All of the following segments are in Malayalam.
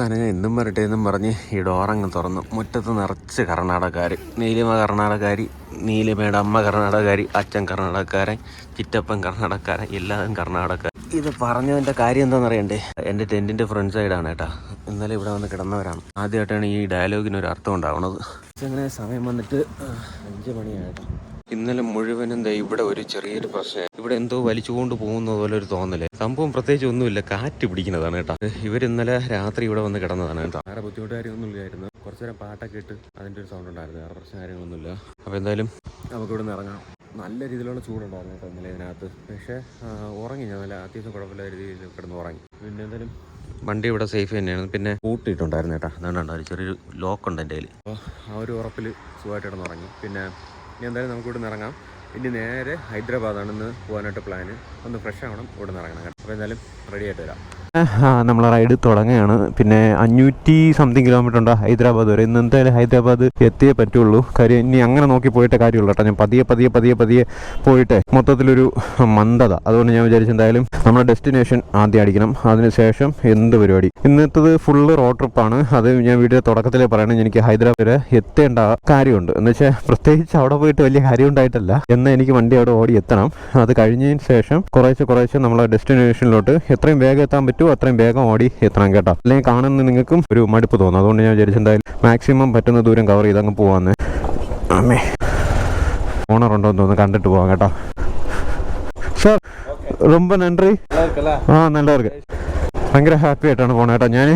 അവസാനം എന്നും വരട്ടെ എന്നും പറഞ്ഞ് ഈ ഡോറങ്ങ് തുറന്നു. മുറ്റത്ത് നിറച്ച് കർണാടകക്കാർ നീലിമ കർണാടകക്കാരി നീലിമയുടെ അമ്മ കർണാടകക്കാരി അച്ഛൻ കർണാടകക്കാരൻ ചിറ്റപ്പൻ കർണാടകക്കാരൻ എല്ലാവരും കർണാടകക്കാർ. ഇത് പറഞ്ഞതിന്റെ കാര്യം എന്താണെന്ന് അറിയണ്ടേ എന്റെ ടെന്റിന്റെ ഫ്രണ്ട് സൈഡാണ് കേട്ടാ. ഇന്നലെ ഇവിടെ വന്ന് കിടന്നവരാണ്. ആദ്യമായിട്ടാണ് ഈ ഡയലോഗിന് ഒരു അർത്ഥം ഉണ്ടാവുന്നത് അങ്ങനെ സമയം വന്നിട്ട് അഞ്ച് മണിയായിട്ടോ ഇന്നലെ മുഴുവനും ദേ ഇവിടെ ഒരു ചെറിയൊരു പ്രശ്നം. ഇവിടെ എന്തോ വലിച്ചുകൊണ്ട് പോകുന്ന പോലെ ഒരു തോന്നൽ. സംഭവം പ്രത്യേകിച്ച് ഒന്നുമില്ല. കാറ്റ് പിടിക്കുന്നതാണ് കേട്ടോ. ഇവരിന്നലെ രാത്രി ഇവിടെ വന്ന് കിടന്നതാണ് കേട്ടോ. വേറെ ബുദ്ധിമുട്ട് കുറച്ചു നേരം പാട്ടൊക്കെ ഇട്ട് അതിന്റെ ഒരു സൗണ്ട് ഉണ്ടായിരുന്നു. വേറെ പ്രശ്നം കാര്യങ്ങളൊന്നുമില്ല. അപ്പോൾ എന്തായാലും നമുക്ക് ഇവിടെ നിന്ന് ഇറങ്ങാം. നല്ല രീതിയിലുള്ള ചൂടുണ്ടായിരുന്നു കേട്ടോ ഇന്നലെ ഇതിനകത്ത്. പക്ഷേ ഉറങ്ങി. ഞാൻ നല്ല അത്യാവശ്യം കുഴപ്പമില്ല രീതിയിൽ കിടന്ന് ഉറങ്ങി. പിന്നെ എന്തായാലും വണ്ടി ഇവിടെ സേഫ് തന്നെയാണ്. പിന്നെ കൂട്ടിയിട്ടുണ്ടായിരുന്നു കേട്ടോ. അതുകൊണ്ടാണ് ഒരു ചെറിയൊരു ലോക്ക് ഉണ്ട് എന്റെ കയ്യിൽ അപ്പോൾ ആ ഒരു ഉറപ്പിൽ സുഖമായിട്ട് കിടന്ന് ഉറങ്ങി പിന്നെ ഇനി എന്തായാലും നമുക്ക് ഇവിടെ ഇറങ്ങാം. ഇനി നേരെ ഹൈദരാബാദാണ് ഇന്ന് പോകാനായിട്ട് പ്ലാന് ഒന്ന് ഫ്രഷ് ആവണം ഇവിടെ നിന്ന് ഇറങ്ങണം അപ്പോൾ എന്തായാലും റെഡി ആയിട്ട് വരാം. നമ്മൾ റൈഡ് തുടങ്ങുകയാണ്. പിന്നെ അഞ്ഞൂറ്റി സംതിങ് കിലോമീറ്റർ ഉണ്ട് ഹൈദരാബാദ് വരെ. ഇന്ന് എന്തായാലും ഹൈദരാബാദ് എത്തിയേ പറ്റുള്ളൂ. കാര്യം ഇനി അങ്ങനെ നോക്കി പോയിട്ടേ കാര്യമുള്ളൂ കേട്ടോ. ഞാൻ പതിയെ പതിയെ പതിയെ പതിയെ പോയിട്ട് മൊത്തത്തിലൊരു മന്ദത. അതുകൊണ്ട് ഞാൻ വിചാരിച്ചു എന്തായാലും നമ്മുടെ ഡെസ്റ്റിനേഷൻ ആദ്യം അടിക്കണം. അതിനുശേഷം എന്ത് പരിപാടി? ഇന്നത്തത് ഫുള്ള് റോഡ് ട്രിപ്പാണ് അത് ഞാൻ വീഡിയോ തുടക്കത്തിലേ പറയണം. എനിക്ക് ഹൈദരാബാദ് വരെ എത്തേണ്ട കാര്യമുണ്ട്. എന്ന് വെച്ചാൽ പ്രത്യേകിച്ച് അവിടെ പോയിട്ട് വലിയ കാര്യം ഉണ്ടായിട്ടല്ല. എന്നാൽ എനിക്ക് വണ്ടി അവിടെ ഓടി എത്തണം. അത് കഴിഞ്ഞതിന് ശേഷം കുറേശ്ശെ കുറേശ്ശെ നമ്മളെ ഡെസ്റ്റിനേഷനിലോട്ട് എത്രയും വേഗം എത്താൻ പറ്റുമോ അത്രയും വേഗം ഓടി എത്തണം കേട്ടോ. അല്ലെങ്കിൽ കാണുന്ന നിങ്ങൾക്കും ഒരു മടുപ്പ് തോന്നും. അതുകൊണ്ട് ഞാൻ വിചാരിച്ചെന്തായാലും മാക്സിമം പറ്റുന്ന ദൂരം കവർ ചെയ്ത് അങ്ങ് പോവാന്ന്. അമ്മേ. ഓണർ ഉണ്ടോ എന്ന് തോന്നുന്നു കണ്ടിട്ട് പോവാം കേട്ടോ. സാർ ரொம்ப നന്ദി ആ நல்லா ഭയങ്കര ഹാപ്പി ആയിട്ടാണ് പോണത് കേട്ടോ. ഞാൻ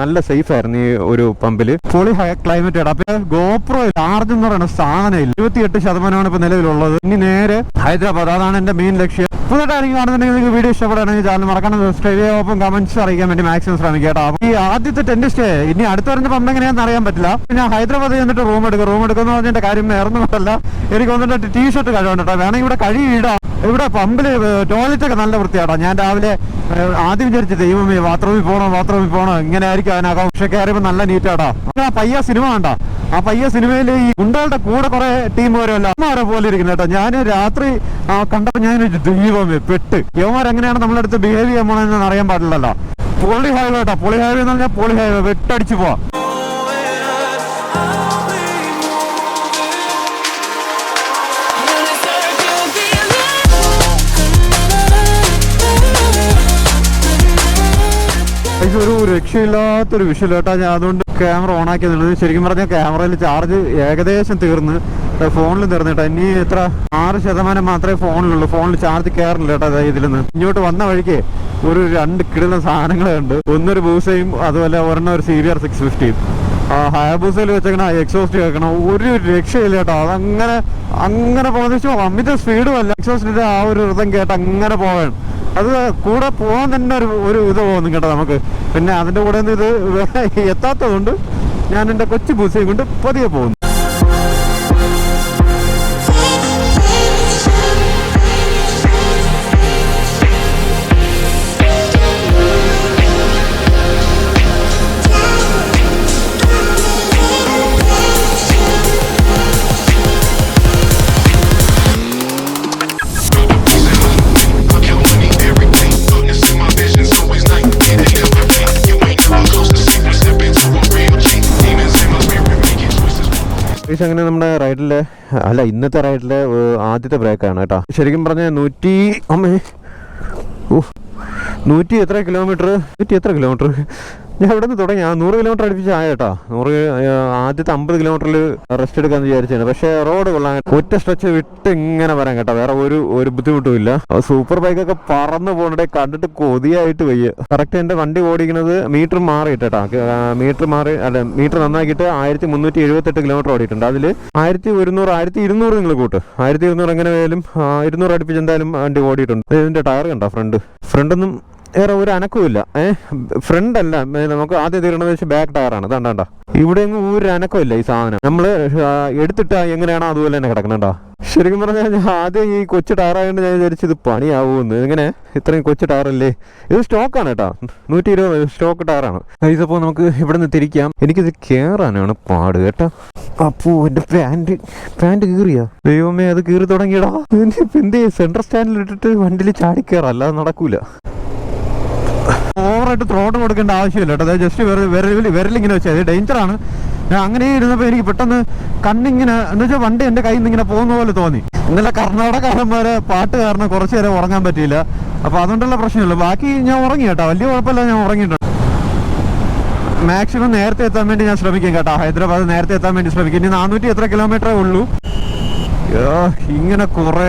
നല്ല സേഫ് ആയിരുന്നു ഈ ഒരു പമ്പിൽ ഫുള്ളി ക്ലൈമറ്റ് ആണ് അപ്പൊ ഗോപ്രോ ചാർജ് എന്ന് പറയുന്ന സാധനം ഇരുപത്തി ഇരുപത്തിയെട്ട് ശതമാനമാണ് ഇപ്പൊ നിലവിലുള്ളത്. ഇനി നേരെ ഹൈദരാബാദ്. അതാണ് എന്റെ മെയിൻ ലക്ഷ്യം. പുതുതായിട്ടാണെങ്കിൽ കാണുന്നുണ്ടെങ്കിൽ നിങ്ങൾക്ക് വീഡിയോ ഇഷ്ടപ്പെടുകയാണെങ്കിൽ ചാനൽ മറക്കണം സബ്സ്ക്രൈബ് ചെയ്യുക. ഒപ്പം കമന്റ്സ് അറിയിക്കാൻ വേണ്ടി മാക്സിമം ശ്രമിക്കുക കേട്ടോ. ഈ ആദ്യത്തെ ടെന്റ് സ്റ്റേ ഇനി അടുത്ത വരുന്ന പമ്പ് എങ്ങനെയാണെന്ന് അറിയാൻ പറ്റില്ല. ഞാൻ ഹൈദരാബാദ് ചെന്നിട്ട് റൂം എടുക്കും. റൂം എടുക്കുന്ന പറഞ്ഞിട്ട് കാര്യം നേർന്നുകൊണ്ടല്ല. എനിക്ക് വന്നിട്ട് ടീഷർട്ട് കഴിവുണ്ട് കേട്ടോ. വേണമെങ്കിൽ ഇവിടെ കഴുകിയിടാം ഇവിടെ പമ്പിൽ ടോയ്ലറ്റ് ഒക്കെ നല്ല വൃത്തിയാട്ടോ. ഞാൻ രാവിലെ ആദ്യം വിചാരിച്ചു ദൈവമേ ബാത്റൂമിൽ പോകണോ ബാത്റൂമിൽ പോകണോ ഇങ്ങനെ ആയിരിക്കും അതിനകം പക്ഷെ കയറിയപ്പോൾ നല്ല നീറ്റാട്ടോ. ആ പയ്യ സിനിമ കണ്ടോ. ആ പയ്യ സിനിമയിൽ ഈ ഗുണ്ടകളുടെ കൂടെ കുറെ ടീം വരുമല്ലോ അമ്മമാരെ പോലെ ഇരിക്കുന്നു കേട്ടോ. ഞാൻ രാത്രി കണ്ടപ്പോൾ കണ്ടപ്പോ ഞാൻ ദൈവമേ പെട്ട്. യവന്മാർ എങ്ങനെയാണ് നമ്മളെ അടുത്ത് ബിഹേവ് ചെയ്യാൻ പോണെന്ന് അറിയാൻ പാടില്ലല്ലോ. പോളി ഹൈവേ കേട്ടോ പോളി ഹൈവേ എന്ന് പറഞ്ഞാൽ പോളി ഹൈവേ വെട്ടടിച്ചു പോവാം. ഒരു രക്ഷയില്ലാത്തൊരു വിഷയം കേട്ടാ. ഞാൻ അതുകൊണ്ട് ക്യാമറ ഓൺ ആക്കി നിന്നത് ശരിക്കും പറഞ്ഞാൽ ക്യാമറയിൽ ചാർജ് ഏകദേശം തീർന്ന് ഫോണിൽ തീർന്നു ഇനി എത്ര? ആറ് ശതമാനം മാത്രമേ ഫോണിലുള്ളൂ ഫോണിൽ ചാർജ് കയറില്ല കേട്ടോ അതായത് ഇതിൽ നിന്ന് ഇങ്ങോട്ട് വന്ന വഴിക്ക് ഒരു രണ്ട് കിടുന്ന സാധനങ്ങളുണ്ട് ഒന്നൊരു ബൂസയും അതുപോലെ ഒരെണ്ണം ഒരു സീരിയർ സിക്സ് ഫിഫ്റ്റിയും ഹയാബൂസയിൽ വെച്ചേക്കണ എക്സോസ്റ്റ് കേൾക്കണം ഒരു രക്ഷയില്ല കേട്ടോ. അതങ്ങനെ അങ്ങനെ പോകുന്ന അമിത സ്പീഡും അല്ല. എക്സോസ്റ്റിന്റെ ആ ഒരു ഋതം കേട്ട് അങ്ങനെ പോവാണ് അത് കൂടെ പോകാൻ തന്നെ ഒരു ഒരു ഇത് തോന്നും കേട്ടോ നമുക്ക്. പിന്നെ അതിന്റെ കൂടെ ഒന്നും ഇത് എത്താത്തതുകൊണ്ട് ഞാൻ എന്റെ കൊച്ചു ബൂസയും കൊണ്ട് പതിയെ പോകുന്നു. അങ്ങനെ നമ്മുടെ റൈഡിലെ അല്ല ഇന്നത്തെ റൈഡിലെ ആദ്യത്തെ ബ്രേക്കാണ് കേട്ടോ. ശരിക്കും പറഞ്ഞ നൂറ്റി അമ്മേ ഓ നൂറ്റി എത്ര കിലോമീറ്റർ നൂറ്റി എത്ര കിലോമീറ്റർ ഞാൻ ഇവിടെ നിന്ന് തുടങ്ങി. ആ നൂറ് കിലോമീറ്റർ അടുപ്പിച്ച് ആയ കേട്ടോ. നൂറ് ആദ്യത്തെ അമ്പത് കിലോമീറ്ററിൽ റെസ്റ്റ് എടുക്കാന്ന് വിചാരിച്ചാണ് പക്ഷേ റോഡ് കൊള്ളാൻ ഒറ്റ സ്ട്രെച്ച് വിട്ട് ഇങ്ങനെ വരാൻ കേട്ടോ. വേറെ ഒരു ഒരു ബുദ്ധിമുട്ടും ഇല്ല സൂപ്പർ ബൈക്കൊക്കെ പറന്ന് പോകണ്ടേ കണ്ടിട്ട് കൊതിയായിട്ട് വയ്യ. കറക്റ്റ് എന്റെ വണ്ടി ഓടിക്കുന്നത് മീറ്റർ മാറിയിട്ട് മീറ്റർ മാറി അല്ല മീറ്റർ നന്നാക്കിയിട്ട് ആയിരത്തി മുന്നൂറ്റി എഴുപത്തെട്ട് കിലോമീറ്റർ ഓടിയിട്ടുണ്ട്. അതിൽ ആയിരത്തി ഒരുന്നൂറ് ആയിരത്തി ഇരുന്നൂറ് നിങ്ങൾ കൂട്ട്. ആയിരത്തി ഇരുന്നൂറ് എങ്ങനെ പോയാലും ഇരുന്നൂറ് അടുപ്പിച്ച് എന്തായാലും വണ്ടി ഓടിയിട്ടുണ്ട്. ഇതിന്റെ ടയർ കണ്ടോ? ഫ്രണ്ട് ഫ്രണ്ടൊന്നും വേറെ ഒരു അനക്കവും ഏഹ് ഫ്രണ്ട് അല്ല. നമുക്ക് ആദ്യം തീരണത് വെച്ച് ബാക്ക് ടയറാണ് ഇതാണ്ടാ ഇവിടെ എങ്ങും ഒരു അനക്കമില്ല ഈ സാധനം. നമ്മൾ എടുത്തിട്ട് എങ്ങനെയാണോ അതുപോലെ തന്നെ കിടക്കണണ്ടാ ശരിക്കും പറഞ്ഞാൽ ഞാൻ ആദ്യം ഈ കൊച്ചു ടയറായതുകൊണ്ട് ഞാൻ വിചാരിച്ചു ഇത് പണിയാവുമെന്ന് ഇങ്ങനെ ഇത്രയും കൊച്ചു ടയറല്ലേ ഇത് സ്റ്റോക്കാണ് കേട്ടോ നൂറ്റി ഇരുപത് സ്റ്റോക്ക് ടയറാണ് അപ്പോൾ നമുക്ക് ഇവിടെ നിന്ന് തിരിക്കാം. എനിക്കിത് കയറാനാണ് പാട് കേട്ടോ. അപ്പോ എന്റെ പാന്റ് പാന്റ് കീറിയാ? ദൈവമേ അത് കീറി തുടങ്ങിയടാ. എന്ത് ചെയ്യും സെൻട്രൽ സ്റ്റാൻഡിൽ ഇട്ടിട്ട് വണ്ടിയിൽ ചാടി കയറാം അല്ലാതെ നടക്കൂല. ഓവറായിട്ട് ത്രോട്ട് കൊടുക്കേണ്ട ആവശ്യമില്ല കേട്ടോ. അതായത് ജസ്റ്റ് വിരൽ വിരലിങ്ങനെ വെച്ചാൽ ഡേഞ്ചറാണ് ഞാൻ അങ്ങനെ ഇരുന്നപ്പോൾ എനിക്ക് പെട്ടെന്ന് കണ്ണിങ്ങനെ എന്ന് വെച്ചാൽ വണ്ടി എന്റെ കയ്യിൽ നിന്ന് ഇങ്ങനെ പോകുന്ന പോലെ തോന്നി. ഇന്നലെ കർണാടകക്കാരന്മാരെ പാട്ട് കാരണം കുറച്ച് നേരം ഉറങ്ങാൻ പറ്റിയില്ല. അപ്പോൾ അതുകൊണ്ടുള്ള പ്രശ്നമില്ല. ബാക്കി ഞാൻ ഉറങ്ങി കേട്ടോ. വലിയ കുഴപ്പമില്ല ഞാൻ ഉറങ്ങിയിട്ടുണ്ട്. മാക്സിമം നേരത്തെ എത്താൻ വേണ്ടി ഞാൻ ശ്രമിക്കും കേട്ടോ. ഹൈദരാബാദ് നേരത്തെ എത്താൻ വേണ്ടി ശ്രമിക്കും. ഇനി നാനൂറ്റി എത്ര കിലോമീറ്ററേ ഉള്ളൂ? ഇങ്ങനെ കുറേ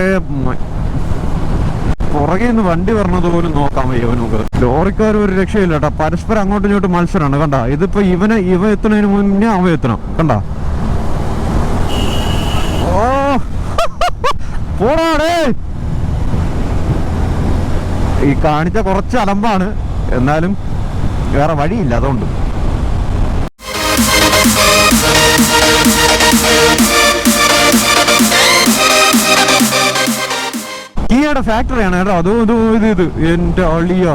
പുറകെ നിന്ന് വണ്ടി വരണത് പോലും നോക്കാൻ വയ്യ നമുക്ക് ലോറിക്കാർ ഒരു രക്ഷയില്ല കേട്ടോ. പരസ്പരം അങ്ങോട്ടും ഇങ്ങോട്ടും മത്സരമാണ് കണ്ട? ഇതിപ്പോ ഇവന് ഇവ എത്തുന്നതിന് മുന്നേ അവ എത്തണം കണ്ട? ഓ! ഈ കാണിച്ച കുറച്ച് അലമ്പാണ്. എന്നാലും വേറെ വഴിയില്ല അതുകൊണ്ട്. കിയയുടെ ഫാക്ടറിയാണ് കേട്ടോ. അതും ഇതും ഇത് ഇത്. എന്റെ അളിയോ.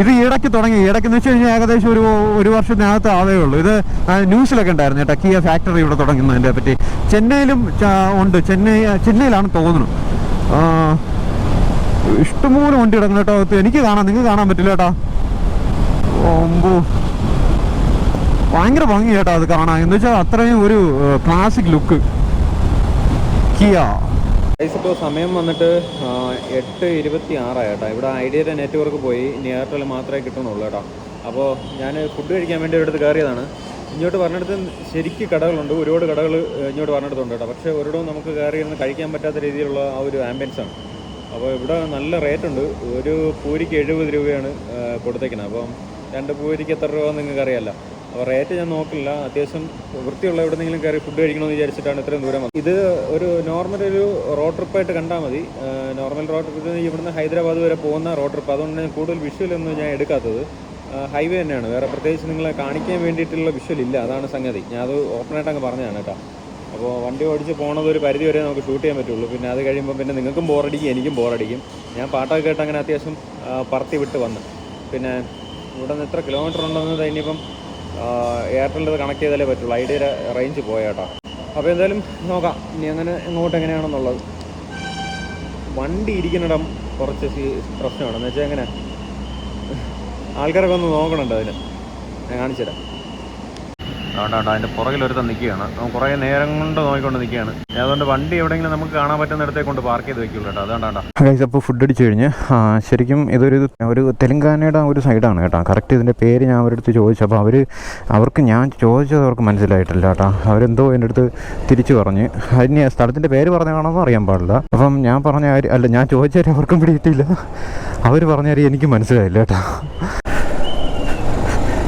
ഇത് ഇടയ്ക്ക് തുടങ്ങി. ഇടയ്ക്ക് എന്ന് വെച്ച് കഴിഞ്ഞാൽ ഏകദേശം ഒരു ഒരു വർഷത്തിനകത്ത് ആവേ ഉള്ളൂ. ഇത് ന്യൂസിലൊക്കെ ഉണ്ടായിരുന്നു കേട്ടോ. കിയ ഫാക്ടറി ഇവിടെ തുടങ്ങുന്നതിനെ പറ്റി. ചെന്നൈയിലും ഉണ്ട്. ചെന്നൈ ചെന്നൈയിലാണ് തോന്നുന്നു. ഇഷ്ടംപോലെ വണ്ടി കിടക്കുന്നു കേട്ടോ എനിക്ക് കാണാം. നിങ്ങൾക്ക് കാണാൻ പറ്റില്ല കേട്ടോ. ഒമ്പോ ഭയങ്കര ഭംഗി കേട്ടോ അത് കാണാൻ. എന്ന് വെച്ചാൽ അത്രയും ഒരു ക്ലാസിക് ലുക്ക് കിയ. ഇപ്പോൾ സമയം വന്നിട്ട് എട്ട് ഇരുപത്തി ആറായി കേട്ടോ ഇവിടെ ഐഡിയയുടെ നെറ്റ്വർക്ക് പോയി. ഇനി എയർടെൽ മാത്രമേ കിട്ടണുള്ളൂ കേട്ടോ. അപ്പോൾ ഞാൻ ഫുഡ് കഴിക്കാൻ വേണ്ടി ഇവിടുത്തെ കയറിയതാണ്. ഇങ്ങോട്ട് പറഞ്ഞിടത്ത് ശരിക്ക് കടകളുണ്ട്. ഒരുപാട് കടകൾ ഇങ്ങോട്ട് പറഞ്ഞിടത്തുണ്ട് കേട്ടോ. പക്ഷേ ഒരിടവും നമുക്ക് കയറി ഇരുന്ന് കഴിക്കാൻ പറ്റാത്ത രീതിയിലുള്ള ആ ഒരു ആംബിയൻസ് ആണ്. അപ്പോൾ ഇവിടെ നല്ല റേറ്റ് ഉണ്ട്. ഒരു പൂരിക്ക് എഴുപത് രൂപയാണ് കൊടുത്തേക്കുന്നത് അപ്പം രണ്ട് പൂരിക്ക് എത്ര രൂപ നിങ്ങൾക്ക് അറിയാമല്ലോ അപ്പോൾ റേറ്റ് ഞാൻ നോക്കില്ല. അത്യാവശ്യം വൃത്തിയുള്ള എവിടെന്നെങ്കിലും കയറി ഫുഡ് കഴിക്കണമെന്ന് വിചാരിച്ചിട്ടാണ് ഇത്രയും ദൂരം വന്നത്. ഇത് ഒരു നോർമൽ ഒരു റോഡ് ട്രിപ്പായിട്ട് കണ്ടാൽ മതി. നോർമൽ റോഡ് ട്രിപ്പ് ഇവിടുന്ന് ഹൈദരാബാദ് വരെ പോകുന്ന റോഡ് ട്രിപ്പ് അതുകൊണ്ട് ഞാൻ കൂടുതൽ വിഷ്വലൊന്നും ഞാൻ എടുക്കാത്തത്. ഹൈവേ തന്നെയാണ്. വേറെ പ്രത്യേകിച്ച് നിങ്ങളെ കാണിക്കാൻ വേണ്ടിയിട്ടുള്ള വിഷ്വൽ ഇല്ല. അതാണ് സംഗതി. ഞാൻ അത് ഓപ്പണായിട്ട് അങ്ങ് പറഞ്ഞതാണ് കേട്ടോ. അപ്പോൾ വണ്ടി ഓടിച്ച് പോണത് ഒരു പരിധി വരെ നമുക്ക് ഷൂട്ട് ചെയ്യാൻ പറ്റുള്ളൂ. പിന്നെ അത് കഴിയുമ്പോൾ പിന്നെ നിങ്ങൾക്കും ബോറടിക്കും എനിക്കും ബോറടിക്കും ഞാൻ പാട്ടൊക്കെ കേട്ട് അങ്ങനെ അത്യാവശ്യം പറത്തി വിട്ട് വന്ന്. പിന്നെ ഇവിടെ നിന്ന് എത്ര കിലോമീറ്റർ ഉണ്ടെന്ന് ഇനിയിപ്പം എയർടെലിന്റെ കണക്ട് ചെയ്താലേ പറ്റുള്ളൂ. ഐഡിയയുടെ റേഞ്ച് പോയേട്ടോ അപ്പോൾ എന്തായാലും നോക്കാം. ഇനി അങ്ങനെ എങ്ങോട്ട് എങ്ങനെയാണെന്നുള്ളത്. വണ്ടി ഇരിക്കുന്നിടം കുറച്ച് പ്രശ്നമാണ്. എന്ന് വെച്ചാൽ എങ്ങനെ? ആൾക്കാരൊക്കെ ഒന്ന് നോക്കണുണ്ട് അതിന്. ഞാൻ കാണിച്ചു തരാം അതുകൊണ്ടാണ് അതിന്റെ പുറകിൽ ഒരുത്തൻ നിൽക്കുകയാണ്. അവൻ കുറേ നേരം കൊണ്ട് നോക്കിക്കൊണ്ട് നിൽക്കുകയാണ്. അതുകൊണ്ട് വണ്ടി എവിടെയെങ്കിലും നമുക്ക് കാണാൻ പറ്റുന്നിടത്തെ കൊണ്ട് പാർക്ക് ചെയ്ത് വെക്കുള്ളൂ കേട്ടോ. അതുകൊണ്ടാണ് ഗൈസ് അപ്പോൾ ഫുഡ് അടിച്ച് കഴിഞ്ഞ് ശരിക്കും ഇതൊരു ഒരു തെലങ്കാനയുടെ ഒരു സൈഡാണ് കേട്ടോ. കറക്റ്റ് ഇതിന്റെ പേര് ഞാൻ അവരുടെ അടുത്ത് ചോദിച്ചു. അപ്പോൾ അവർ അവർക്ക് ഞാൻ ചോദിച്ചത് അവർക്ക് മനസ്സിലായിട്ടില്ല കേട്ടോ. അവരെന്തോ എന്റെ അടുത്ത് തിരിച്ചു പറഞ്ഞ്. അതിന് സ്ഥലത്തിന്റെ പേര് പറഞ്ഞാണെന്ന് അറിയാൻ പാടില്ല. അപ്പം ഞാൻ പറഞ്ഞ അല്ല ഞാൻ ചോദിച്ച കാര്യം അവർക്കും പിടിയിട്ടില്ല അവർ പറഞ്ഞ കാര്യം എനിക്ക് മനസ്സിലായില്ല കേട്ടോ.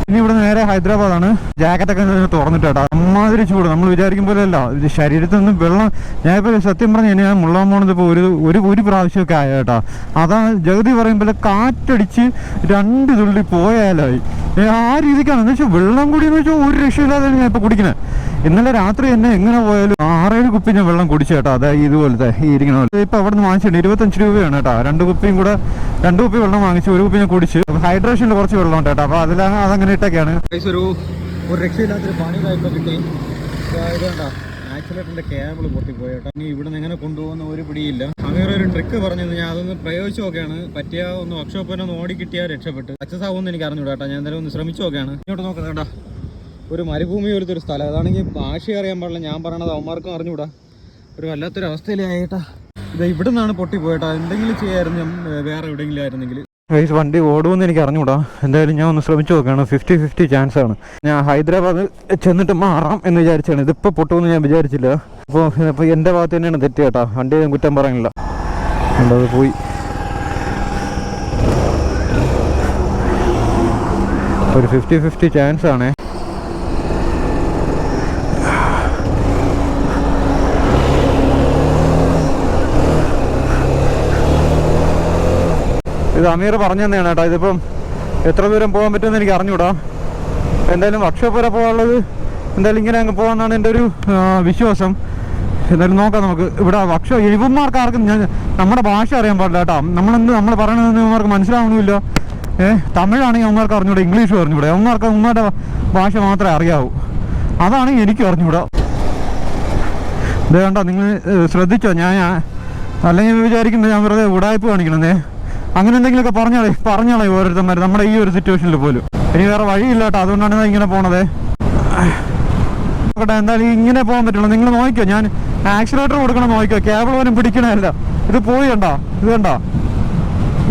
ഇനി ഇവിടെ നേരെ ഹൈദരാബാദാണ്. ജാക്കറ്റൊക്കെ തുറന്നിട്ട് കേട്ടോ. അമ്മാതിരി ചൂട്. നമ്മൾ വിചാരിക്കും പോലെ അല്ല ഇത് ശരീരത്തിൽ നിന്ന് വെള്ളം ഞാൻ ഇപ്പൊ സത്യം പറഞ്ഞു ഞാൻ മുള്ളാൻ പോണത് ഇപ്പോൾ ഒരു ഒരു ഒരു പ്രാവശ്യമൊക്കെ ആയ കേട്ടോ. അതാ ജഗതി പറയുമ്പോൾ കാറ്റടിച്ച് രണ്ട് തുള്ളി പോയാലായി ആ രീതിക്കാണ്. എന്ന് വെച്ചാൽ വെള്ളം കൂടി എന്ന് വെച്ചാൽ ഒരു രക്ഷയില്ലാതെ ഞാൻ ഇപ്പോൾ കുടിക്കണേ. ഇന്നലെ രാത്രി തന്നെ എങ്ങനെ പോയാലും ആറേഴ് കുപ്പി ഞാൻ വെള്ളം കുടിച്ചു കേട്ടോ. അതായത് ഇതുപോലത്തെ ഈ ഇരിക്കണ പോലെ. ഇപ്പൊ അവിടെ നിന്ന് വാങ്ങിച്ചിട്ടുണ്ട്? ഇരുപത്തഞ്ച് രൂപയാണ് കേട്ടോ. രണ്ട് കുപ്പിയും കൂടെ രണ്ട് കുപ്പി വെള്ളം വാങ്ങിച്ചു ഒരു കുപ്പി ഞാൻ കുടിച്ചു. ഹൈഡ്രേഷനിൽ കുറച്ച് വെള്ളം ഉണ്ട് കേട്ടോ. അപ്പൊ അതിലാണ് അതങ്ങനെ ഇട്ടൊക്കെയാണ് ഒരു ഒരു രക്ഷയില്ലാത്തൊരു പണി വായ്പ കിട്ടി. ഇത് കണ്ടോ? ആക്സിലേറ്ററിന്റെ കേബിൾ പൊട്ടിപ്പോയി കേട്ടോ ഇനി ഇവിടെ നിന്ന് എങ്ങനെ കൊണ്ടുപോകുന്ന ഒരു പിടിയില്ല. അങ്ങനെ ഒരു ട്രിക്ക് പറഞ്ഞത് ഞാൻ അതൊന്ന് പ്രയോഗിച്ചു നോക്കുകയാണ് പറ്റിയ ഒന്ന് വർക്ക്ഷോപ്പിനെ ഒന്ന് ഓടി കിട്ടിയാൽ രക്ഷപ്പെട്ട്. സക്സസ് ആവുമെന്ന് എനിക്ക് അറിഞ്ഞൂടാ കേട്ടോ ഞാൻ എന്തായാലും ഒന്ന് ശ്രമിച്ചു നോക്കുകയാണ് ഇങ്ങോട്ട് നോക്കാം കേട്ടോ ഒരു മരുഭൂമി ഒരുത്തൊരു ഒരു സ്ഥലം. അതാണെങ്കിൽ ഭാഷ അറിയാൻ പാടില്ല. ഞാൻ പറയണത് അവന്മാർക്കും അറിഞ്ഞൂടാ. ഒരു വല്ലാത്തൊരു അവസ്ഥയിലായിട്ടാ ഇത് ഇവിടെ നിന്നാണ് പൊട്ടിപ്പോയിട്ടാ എന്തെങ്കിലും ചെയ്യായിരുന്നു വേറെ എവിടെയെങ്കിലും ആയിരുന്നെങ്കിൽ. ഗൈസ് വണ്ടി ഓടുമെന്ന് എനിക്ക് അറിഞ്ഞൂടാ. എന്തായാലും ഞാൻ ഒന്ന് ശ്രമിച്ചു നോക്കുകയാണ്. ഫിഫ്റ്റി ഫിഫ്റ്റി ചാൻസ് ആണ്. ഞാൻ ഹൈദരാബാദ് ചെന്നിട്ട് മാറാം എന്ന് വിചാരിച്ചാണ്. ഇതിപ്പോൾ പൊട്ടുമെന്ന് ഞാൻ വിചാരിച്ചില്ല. അപ്പോൾ ഇപ്പോൾ എന്റെ ഭാഗത്ത് തന്നെയാണ് തെറ്റ് കേട്ടോ. വണ്ടി ഞാൻ കുറ്റം പറയുന്നില്ല. അത് പോയി. ഒരു ഫിഫ്റ്റി ഫിഫ്റ്റി ചാൻസ് ആണേ. ഇത് അമീർ പറഞ്ഞു തന്നെയാണ് കേട്ടോ. ഇതിപ്പം എത്ര ദൂരം പോകാൻ പറ്റുമെന്ന് എനിക്ക് അറിഞ്ഞൂടാ. എന്തായാലും വർക്ക്ഷോപ്പ് വരെ പോകാനുള്ളത് എന്തായാലും ഇങ്ങനെ അങ്ങ് പോകാമെന്നാണ് എന്റെ ഒരു വിശ്വാസം. എന്തായാലും നോക്കാം നമുക്ക്. ഇവിടെ വർക്ക്ഷോ ഇവന്മാർക്ക് ആർക്കും ഞാൻ നമ്മുടെ ഭാഷ അറിയാൻ പാടില്ല കേട്ടോ. നമ്മളെന്ത് നമ്മൾ പറയണതെന്ന് ഇവന്മാർക്ക് മനസ്സിലാവണമില്ല. ഏഹ് തമിഴാണെങ്കിൽ അവന്മാർക്ക് അറിഞ്ഞൂടാ ഇംഗ്ലീഷ് അറിഞ്ഞൂടാ. അവന്മാർക്ക് അവന്മാരുടെ ഭാഷ മാത്രമേ അറിയാവൂ. അതാണ് എനിക്ക് അറിഞ്ഞൂടാ. ഇത് കണ്ടോ നിങ്ങൾ ശ്രദ്ധിച്ചോ? ഞാൻ അല്ലെങ്കിൽ വിചാരിക്കുന്നത് ഞാൻ വെറുതെ ഉടായ്പ കാണിക്കണമെന്നേ അങ്ങനെ എന്തെങ്കിലുമൊക്കെ പറഞ്ഞോളെ പറഞ്ഞാളെ ഓരോരുത്തന്മാർ നമ്മുടെ ഈ ഒരു സിറ്റുവേഷനിൽ പോലും. ഇനി വേറെ വഴിയില്ല കേട്ടോ. അതുകൊണ്ടാണ് ഇങ്ങനെ പോണത്. നോക്കട്ടെ എന്തായാലും ഇങ്ങനെ പോകാൻ പറ്റുള്ളൂ. നിങ്ങൾ നോക്കിക്കോ. ഞാൻ ആക്സിലേറ്റർ കൊടുക്കണം നോക്കിക്കോ. കേബിൾ പോലും പിടിക്കണമല്ല ഇത് പോയി കണ്ടോ? ഇത് കണ്ടോ?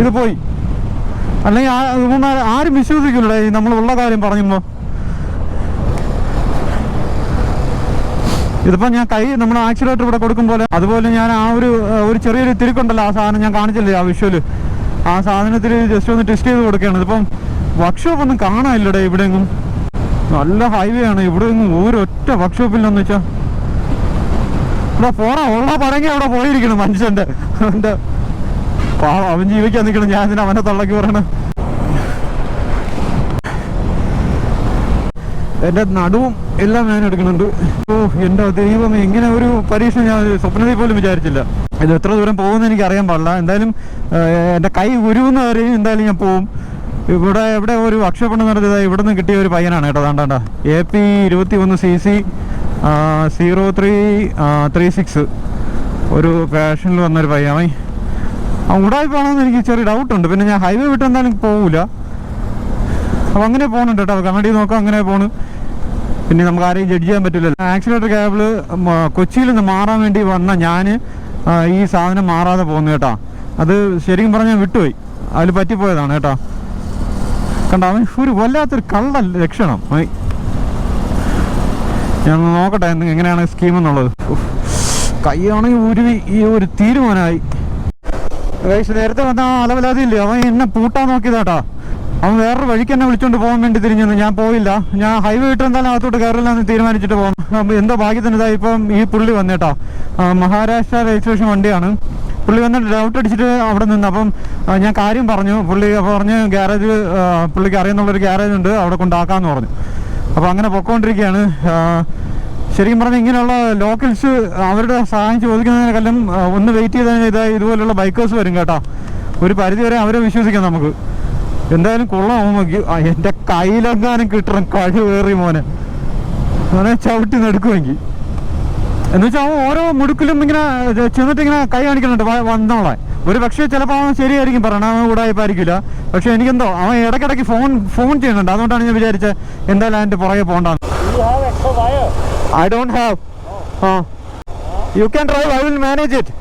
ഇത് പോയി. അല്ലെങ്കിൽ ആരും വിശ്വസിക്കില്ലേ നമ്മൾ ഉള്ള കാര്യം പറയുമ്പോ ഇതിപ്പോ ഞാൻ കൈ നമ്മൾ ആക്സിലേറ്റർ ഇവിടെ കൊടുക്കും പോലെ അതുപോലെ ഞാൻ ആ ഒരു ഒരു ചെറിയൊരു തിരുക്കുണ്ടല്ലോ ആ സാധനം ഞാൻ കാണിച്ചില്ലേ ആ വിഷ്വൽ ആ സാധനത്തിൽ ജസ്റ്റ് ഒന്ന് ടെസ്റ്റ് ചെയ്ത് കൊടുക്കുകയാണ്. ഇതിപ്പം വർക്ക്ഷോപ്പ് ഒന്നും കാണാനില്ലടേ ഇവിടെ എങ്ങും നല്ല ഹൈവേ ആണ്. ഇവിടെ എങ്ങും ഒരൊറ്റ വർക്ക്ഷോപ്പില്ലെന്ന് വെച്ചാ. ഇവിടെ പോണ ഉള്ള പറങ്ങി അവിടെ പോയിരിക്കണം മനുഷ്യന്റെ. അവന്റെ പാവം അവൻ ജീവിക്കാൻ നിൽക്കണം ഞാൻ അതിന് അവനെ തള്ളക്കി പറയണ. എന്റെ നടുവും എല്ലാം ഞാൻ എടുക്കുന്നുണ്ട്. ഓ എന്റെ ദൈവം എങ്ങനെ ഒരു പരീക്ഷ ഞാൻ സ്വപ്നത്തിൽ പോലും വിചാരിച്ചില്ല. ഇത് എത്ര ദൂരം പോകുമെന്ന് എനിക്ക് അറിയാൻ പാടില്ല. എന്തായാലും എന്റെ കൈ ഉരുവുന്ന വരെ എന്തായാലും ഞാൻ പോവും. ഇവിടെ എവിടെ ഒരു വർക്ക്ഷോപ്പ് നടത്തിയത്. ഇവിടെ നിന്ന് കിട്ടിയ ഒരു പയ്യനാണ് കേട്ടോ. താണ്ടാ എ പി ഇരുപത്തി ഒന്ന് C C zero three three six ഒരു ഫാഷനിൽ വന്നൊരു ഉടായി ഉടായ്പാണെന്ന് എനിക്ക് ചെറിയ ഡൗട്ടുണ്ട് പിന്നെ ഞാൻ ഹൈവേ വിട്ട് എന്തായാലും പോവില്ല അപ്പോൾ അങ്ങനെ പോകുന്നുണ്ട് കേട്ടോ. കണ്ണടി നോക്കാം അങ്ങനെ പോണ്. പിന്നെ നമുക്ക് ആരെയും ജഡ്ജ് ചെയ്യാൻ പറ്റില്ലല്ലോ. ആക്സിലേറ്റർ കേബിൾ കൊച്ചിയിൽ നിന്ന് മാറാൻ വേണ്ടി വന്ന ഞാൻ ഈ സാധനം മാറാതെ പോകുന്നു കേട്ടോ. അത് ശരിക്കും പറഞ്ഞാൽ വിട്ടുപോയി. അതിൽ പറ്റിപ്പോയതാണ് കേട്ടോ. കണ്ട അവൻ ഒരു വല്ലാത്തൊരു കള്ള ലക്ഷണം. ഞാൻ നോക്കട്ടെ എങ്ങനെയാണ് സ്കീം എന്നുള്ളത്. കൈയാണെങ്കിൽ ഉരുവി ഈ ഒരു തീരുമാനമായി. നേരത്തെ വന്ന അലവലാതിയില്ലേ? അവൻ എന്നെ പൂട്ടാൻ നോക്കിയതാട്ടാ അവൻ വേറൊരു വഴിക്ക് എന്നെ വിളിച്ചോണ്ട് പോകാൻ വേണ്ടി തിരിഞ്ഞു ഞാൻ പോയില്ല. ഞാൻ ഹൈവേ ഇട്ട് എന്തായാലും അകത്തോട്ട് കയറില്ല എന്ന് തീരുമാനിച്ചിട്ട് പോകും അപ്പൊ എന്തോ ഭാഗ്യത്തിന് ഇപ്പം ഈ പുള്ളി വന്നേട്ടോ മഹാരാഷ്ട്ര രജിസ്ട്രേഷൻ വണ്ടിയാണ്. പുള്ളി വന്നിട്ട് ഡൗട്ട് അടിച്ചിട്ട് അവിടെ നിന്ന്. അപ്പം ഞാൻ കാര്യം പറഞ്ഞു. പുള്ളി അപ്പോൾ പറഞ്ഞ് ഗ്യാരേജ് പുള്ളിക്ക് അറിയുന്നുള്ളൊരു ഗ്യാരേജ് ഉണ്ട്. അവിടെ കൊണ്ടാക്കാന്ന് പറഞ്ഞു. അപ്പോൾ അങ്ങനെ പൊക്കോണ്ടിരിക്കുകയാണ് ശരിക്കും പറഞ്ഞാൽ ഇങ്ങനെയുള്ള ലോക്കൽസ് അവരുടെ സഹായം ചോദിക്കുന്നതിനെക്കാളും ഒന്ന് വെയിറ്റ് ചെയ്തതിന് ഇതാ ഇതുപോലുള്ള ബൈക്കേഴ്സ് വരും കേട്ടോ. ഒരു പരിധി വരെ അവരെ വിശ്വസിക്കാം നമുക്ക്. എന്തായാലും കൊള്ളാം നോക്കി. എന്റെ കയ്യിലെങ്ങാനും കിട്ടണം കഴിവേറി മോനെ. അങ്ങനെ ചവിട്ടി നടക്കുമെങ്കിൽ എന്ന് വെച്ചാൽ അവൻ ഓരോ മുടുക്കിലും ഇങ്ങനെ ചെന്നിട്ട് ഇങ്ങനെ കൈ കാണിക്കുന്നുണ്ട്. വന്നോളെ ഒരു പക്ഷേ ചിലപ്പോൾ അവൻ ശരിയായിരിക്കും പറയണം അവൻ കൂടായ്പായിരിക്കില്ല പക്ഷെ എനിക്കെന്തോ അവൻ ഇടയ്ക്കിടയ്ക്ക് ഫോൺ ഫോൺ ചെയ്യുന്നുണ്ട്. അതുകൊണ്ടാണ് ഞാൻ വിചാരിച്ചത് എന്തായാലും അതിന്റെ പുറകെ പോകണ്ടെന്ന്. I don't have you can drive I will manage it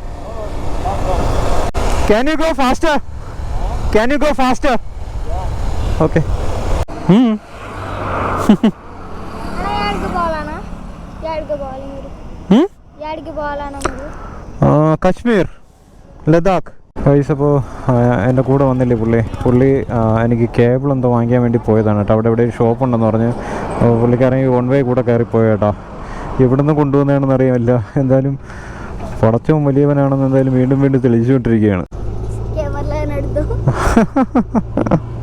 Can you go faster Can you go faster? Okay. Kashmir. Ladakh. പൈസ ഇപ്പോൾ എന്റെ കൂടെ വന്നില്ലേ പുള്ളി? പുള്ളി എനിക്ക് കേബിൾ എന്തോ വാങ്ങിക്കാൻ വേണ്ടി പോയതാണ് കേട്ടോ. അവിടെ എവിടെ ഒരു ഷോപ്പ് ഉണ്ടെന്ന് പറഞ്ഞ്. പുള്ളിക്കാരെങ്കിൽ വൺ വേ കൂടെ കയറിപ്പോയ കേട്ടോ. ഇവിടുന്ന് കൊണ്ടുവന്നതാണെന്ന് അറിയാമല്ല. എന്തായാലും പടച്ചവും വലിയവനാണെന്ന് എന്തായാലും വീണ്ടും വീണ്ടും തെളിയിച്ചുകൊണ്ടിരിക്കുകയാണ്.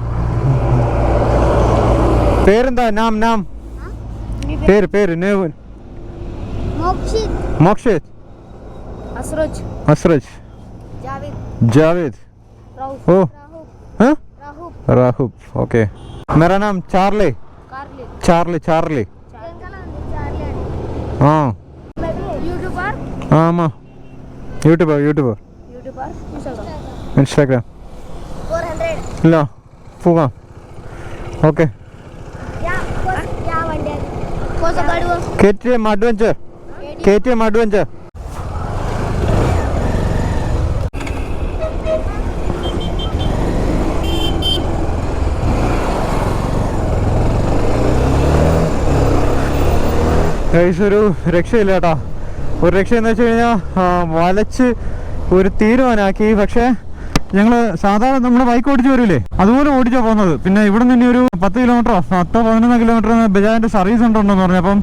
പേരെന്താ? നാം നാം. പേര് പേര് നേവൻ മോക്ഷിത് അസ്രജ്. അസ്രജ്. ജാവേദ്. ഓ. രാഹുബ് ഓക്കെ. मेरा नाम चार्ली चार्ली चार्ली ആ. ആമാ. YouTuber YouTuber. ഇൻസ്റ്റാഗ്രാം. ഇല്ല. പോകാം. Okay. K T adventure. K adventure. ഒരു രക്ഷയില്ല കേട്ടോ. ഒരു രക്ഷയെന്ന് വെച്ച് കഴിഞ്ഞാൽ വലച്ച് ഒരു തീരുമാനമാക്കി. പക്ഷേ ഞങ്ങൾ സാധാരണ നമ്മൾ ബൈക്ക് ഓടിച്ചു വരൂലേ? അതുപോലെ ഓടിച്ചാ പോകുന്നത്. പിന്നെ ഇവിടെ നിന്ന് ഒരു പത്ത് കിലോമീറ്ററോ പത്തോ പതിനൊന്നോ കിലോമീറ്റർ ബജാജിന്റെ സർവീസ് ഉണ്ടെന്ന് പറഞ്ഞു. അപ്പം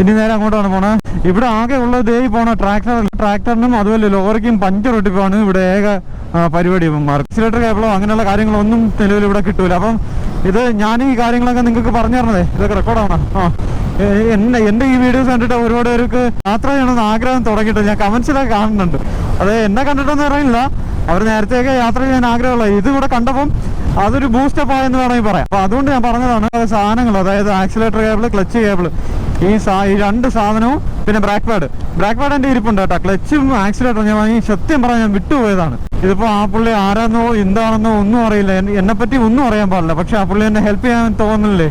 ഇനി നേരെ അങ്ങോട്ടാണ് പോണേ. ഇവിടെ ആകെ ഉള്ളത് ദേവി പോണ ട്രാക്ടർ ട്രാക്ടറിനും അതുപോലെ ലോറിക്കും പഞ്ചർ ഒട്ടിപ്പാണ് ഇവിടെ ഏക പരിപാടി ഇപ്പം. മാർക്സിലേറ്റർ കേബിളോ അങ്ങനെയുള്ള കാര്യങ്ങളൊന്നും നിലവിൽ ഇവിടെ കിട്ടൂല. അപ്പം ഇത് ഞാൻ ഈ കാര്യങ്ങളൊക്കെ നിങ്ങൾക്ക് പറഞ്ഞു തരണതേ. ഇതൊക്കെ റെക്കോർഡാണ് ആ. എന്നെ എന്റെ ഈ വീഡിയോസ് കണ്ടിട്ട് ഒരുപാട് പേർക്ക് യാത്ര ചെയ്യണമെന്ന് ആഗ്രഹം തുടങ്ങിയിട്ട് ഞാൻ കമൻസിലൊക്കെ കാണുന്നുണ്ട്. അത് എന്നെ കണ്ടിട്ടൊന്നും അറിയില്ല. അവർ നേരത്തെയൊക്കെ യാത്ര ചെയ്യാൻ ആഗ്രഹമുള്ള. ഇത് കൂടെ കണ്ടപ്പം അതൊരു ബൂസ്റ്റപ്പ് ആയെന്ന് വേണമെങ്കിൽ പറയാം. അപ്പോൾ അതുകൊണ്ട് ഞാൻ പറഞ്ഞതാണ് സാധനങ്ങൾ അതായത് ആക്സിലേറ്റർ കേബിൾ ക്ലച്ച് കേബിൾ ഈ സാ ഈ രണ്ട് സാധനവും പിന്നെ ബ്രാക്ക് പാഡ് ബ്രാക്ക് പാഡ് ഇരിപ്പുണ്ട് കേട്ടോ. ക്ലച്ചും ആക്സിലേറ്ററും ഞാൻ വാങ്ങി. സത്യം പറഞ്ഞാൽ ഞാൻ വിട്ടുപോയതാണ്. ഇതിപ്പോൾ ആ പുള്ളി ആരാന്നോ എന്താണെന്നോ ഒന്നും അറിയില്ല. എന്നെ- എന്നെപ്പറ്റി ഒന്നും അറിയാൻ പാടില്ല. പക്ഷെ ആ പുള്ളി എന്നെ ഹെൽപ്പ് ചെയ്യാൻ തോന്നുന്നില്ലേ?